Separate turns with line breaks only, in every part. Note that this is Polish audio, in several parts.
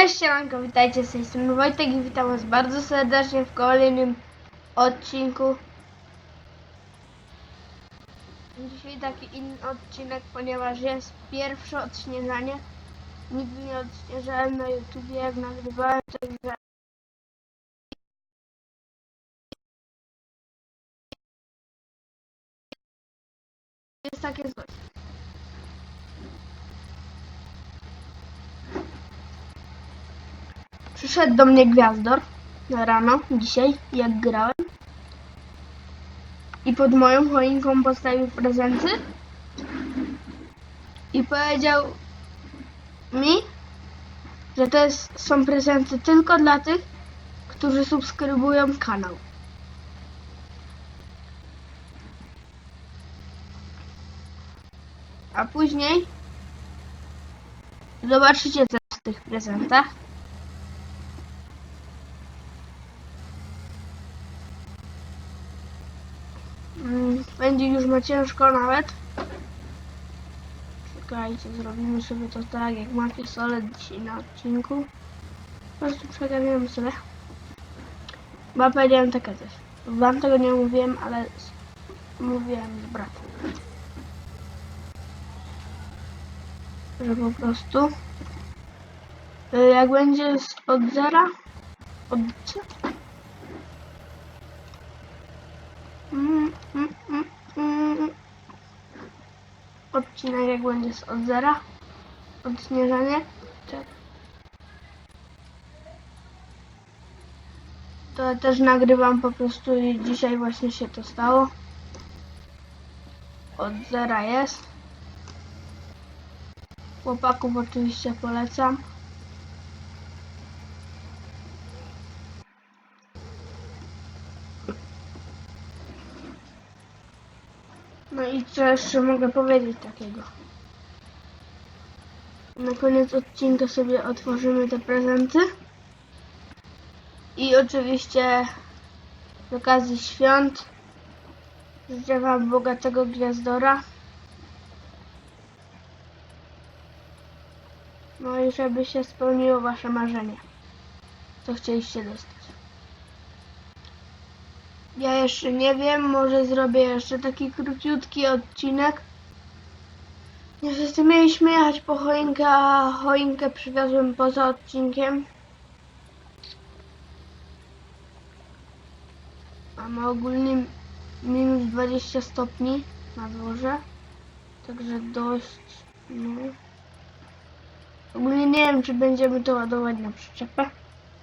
Cześć, siemanko, witajcie z tej strony Wojtek i witam was bardzo serdecznie w kolejnym odcinku. Dzisiaj taki inny odcinek, ponieważ jest pierwsze odśnieżanie. Nigdy nie odśnieżałem na YouTubie, jak nagrywałem, także jest takie coś. Przyszedł do mnie Gwiazdor rano, dzisiaj, jak grałem. I pod moją choinką postawił prezenty. I powiedział mi, że to jest, są prezenty tylko dla tych, którzy subskrybują kanał. A później zobaczycie co w tych prezentach. Mm, Będzie już ma ciężko nawet. Czekajcie, zrobimy sobie to tak, jak ma pistolet dzisiaj na odcinku. Po prostu przegapiamy sobie. Bo powiedziałem takie coś. Wam tego nie mówiłem, ale s- mówiłem z bratem. Że po prostu y, jak będzie z- od zera od mm, mm. Odcinek będzie z od zera. Odśnieżanie. Czek. To ja też nagrywam po prostu i dzisiaj właśnie się to stało. Od zera jest. Chłopaków oczywiście polecam. Co jeszcze mogę powiedzieć takiego? Na koniec odcinka sobie otworzymy te prezenty. I oczywiście z okazji świąt życzę Wam bogatego gwiazdora. No i żeby się spełniło Wasze marzenie. Co chcieliście dostać. Ja jeszcze nie wiem, może zrobię jeszcze taki króciutki odcinek. Niestety mieliśmy jechać po choinkę, a choinkę przywiozłem poza odcinkiem. Mamy ogólnie minus 20 stopni na dworze. Także dość, no. Ogólnie nie wiem, czy będziemy to ładować na przyczepę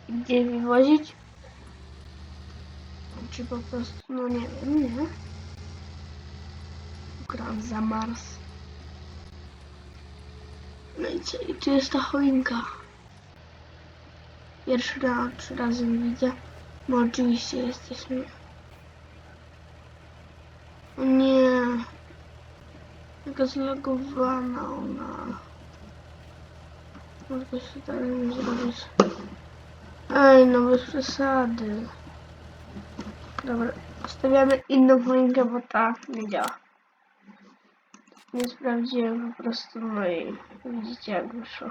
gdzie wywozić. Czy po prostu, no nie wiem, nie. Gran za Mars. No i co, i tu jest ta choinka. Pierwszy raz, trzy razy widzę. No oczywiście jesteśmy. O nie. Jaka zlagowana ona. Może się tak nie zrobić. Ej, no bez przesady. Dobra, stawiamy inną choinkę, bo ta nie działa. Nie sprawdziłem po prostu, no i widzicie jak wyszło.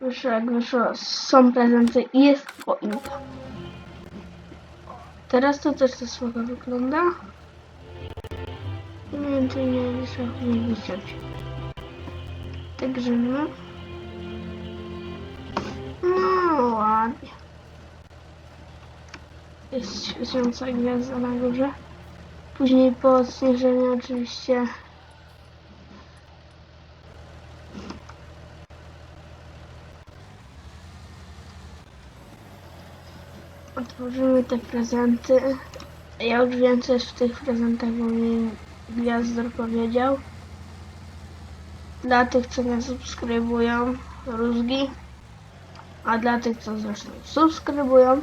Wyszło jak wyszło, są prezenty i jest choinka. Teraz to też to słabo wygląda. Wiem, czy nie wyszło nie wyciąć. Także no. No ładnie. Jest świecąca gwiazda na górze. Później po odśnieżeniu oczywiście otworzymy te prezenty. Ja już wiem co jest w tych prezentach, bo mi Gwiazdor powiedział. Dla tych co mnie subskrybują rózgi, a dla tych co zresztą subskrybują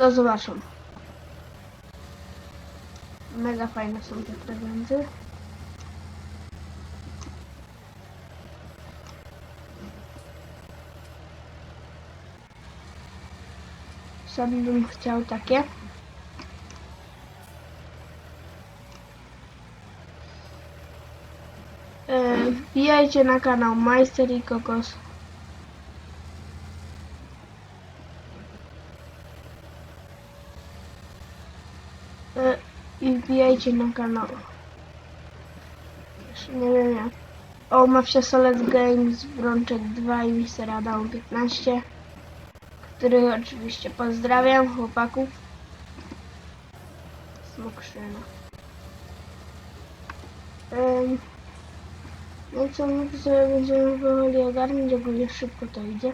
to zobaczą. Mega fajne są te prezenty. Sam bym chciał takie. E, wbijajcie na kanał Majster i Kokos. E, I wbijajcie na kanał. Jeszcze nie wiem jak. O, Mafia Solid Games, Brączek 2 i Mister Adam 15, których oczywiście pozdrawiam, chłopaków. Smokrzyna. Um, no co, my sobie będziemy powoli ogarniać, ogólnie szybko to idzie.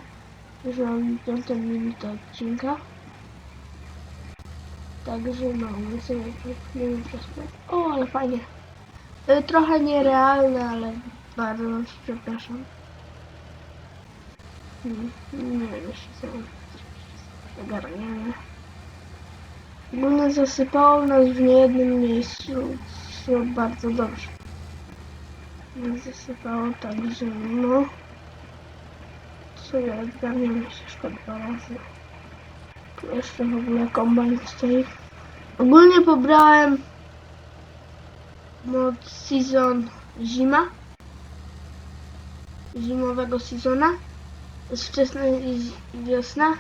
Już mam piątą minutę odcinka. Także no, przez to. O, ale fajnie. E, Trochę nierealne, ale bardzo przepraszam. Hmm, Nie wiem, jeszcze są ogarniane. Ogólnie zasypało nas w niejednym miejscu, co bardzo dobrze. Zasypało tak, że no... Sobie odgarniamy się dwa razy. Jeszcze w ogóle kombajn stoi. Ogólnie pobrałem mod season zima. Zimowego sezona. Wczesna wi- wiosna.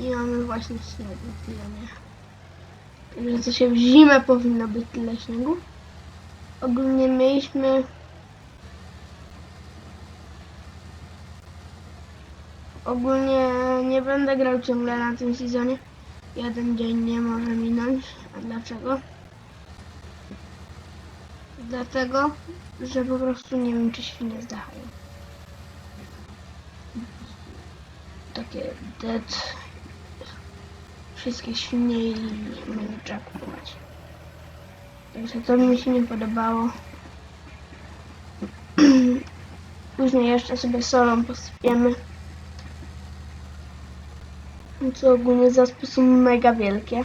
I mamy właśnie śnieg na pilemie. Także to się w zimę powinno być tyle śniegu. Ogólnie mieliśmy Ogólnie nie będę grał ciągle na tym sezonie. Jeden dzień nie może minąć. A dlaczego? Dlatego, że po prostu nie wiem, czy świnie zdachają. Takie dead. Wszystkie świnie i trzeba kupować. Także to mi się nie podobało. Później jeszcze sobie solą posypiemy. Co ogólnie zaspy są mega wielkie.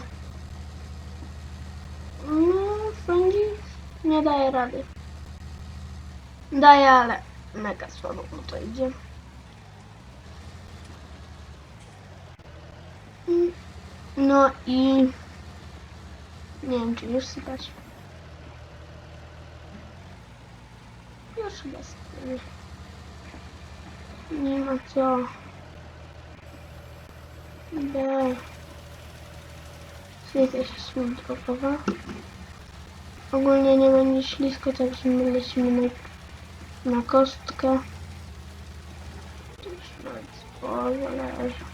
No, sądzi, nie daje rady. Daje, ale mega słabo mu to idzie. No i nie wiem, czy już sypać. Już chyba sypiemy. Nie ma co. Idę. Świecę się smutkowa. Ogólnie nie będzie ślisko, także my lecimy na, na kostkę. Już nawet zboże leży.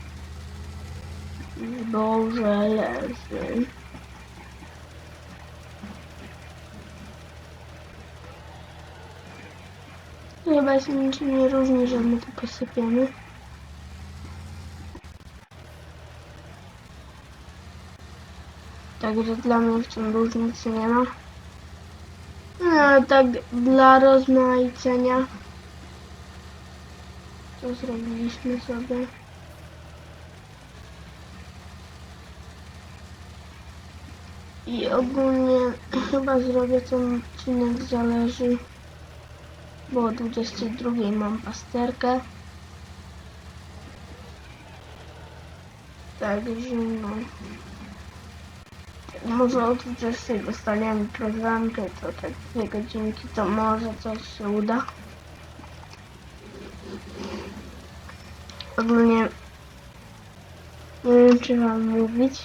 Zboże leży. Chyba się niczym nie różni, że my to posypiemy. Także dla mnie w tym różnicy nie ma. No, tak dla rozmaicenia to zrobiliśmy sobie. I ogólnie chyba zrobię ten odcinek zależy, bo o 22 mam pasterkę. Także no. Może o 20 dostaniemy programkę, to tak dwie godzinki, to może coś się uda. Ogólnie nie wiem czy wam mówić,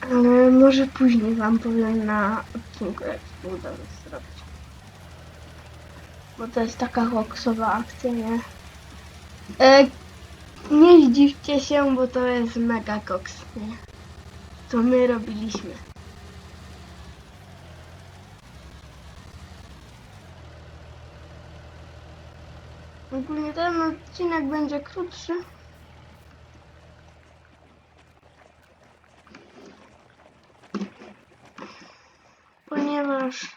ale może później wam powiem na odcinku jak to uda się zrobić. Bo to jest taka koksowa akcja, nie? E, nie zdziwcie się, bo to jest mega koks, nie? To my robiliśmy. Ogólnie ten odcinek będzie krótszy. Ponieważ...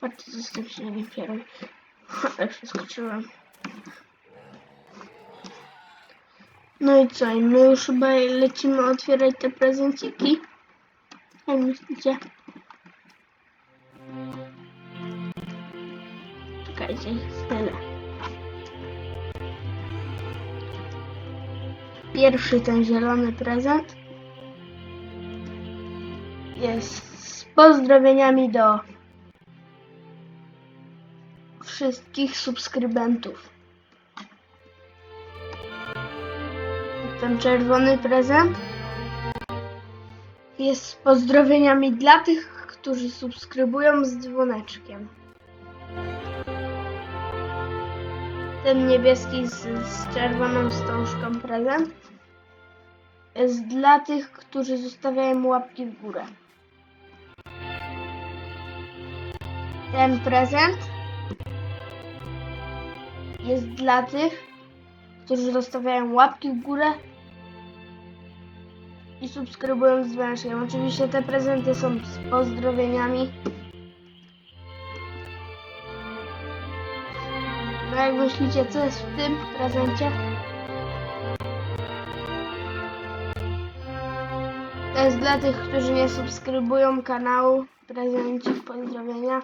Patrzcie, co z tym śniegiem pierom. Ale przeskoczyłem. No i co? I my już chyba lecimy otwierać te prezenciki. Jak myślicie? Czekajcie, tyle. Pierwszy ten zielony prezent jest z pozdrowieniami do wszystkich subskrybentów. Ten czerwony prezent jest z pozdrowieniami dla tych, którzy subskrybują z dzwoneczkiem. Ten niebieski z, z czerwoną wstążką prezent jest dla tych, którzy zostawiają łapki w górę. Ten prezent jest dla tych, którzy zostawiają łapki w górę i subskrybują z dzwoneczkiem. Oczywiście te prezenty są z pozdrowieniami. No jak myślicie, co jest w tym prezencie? To jest dla tych, którzy nie subskrybują kanału Prezencik Pozdrowienia,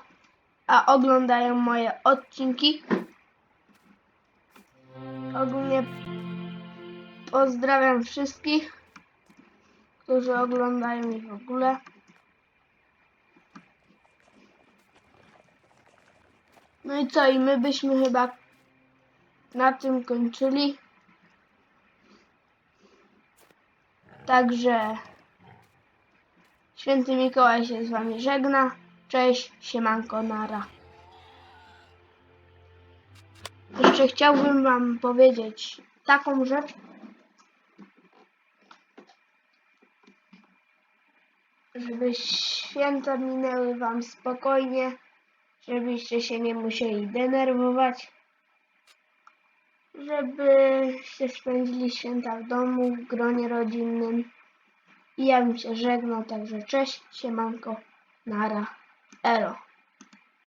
a oglądają moje odcinki. Ogólnie pozdrawiam wszystkich, którzy oglądają i w ogóle. No i co? I my byśmy chyba na tym kończyli. Także Święty Mikołaj się z wami żegna. Cześć, siemanko, nara. Jeszcze chciałbym wam powiedzieć taką rzecz, żeby święta minęły wam spokojnie, żebyście się nie musieli denerwować, żebyście spędzili święta w domu, w gronie rodzinnym. I ja bym się żegnał, także cześć, siemanko, nara, elo.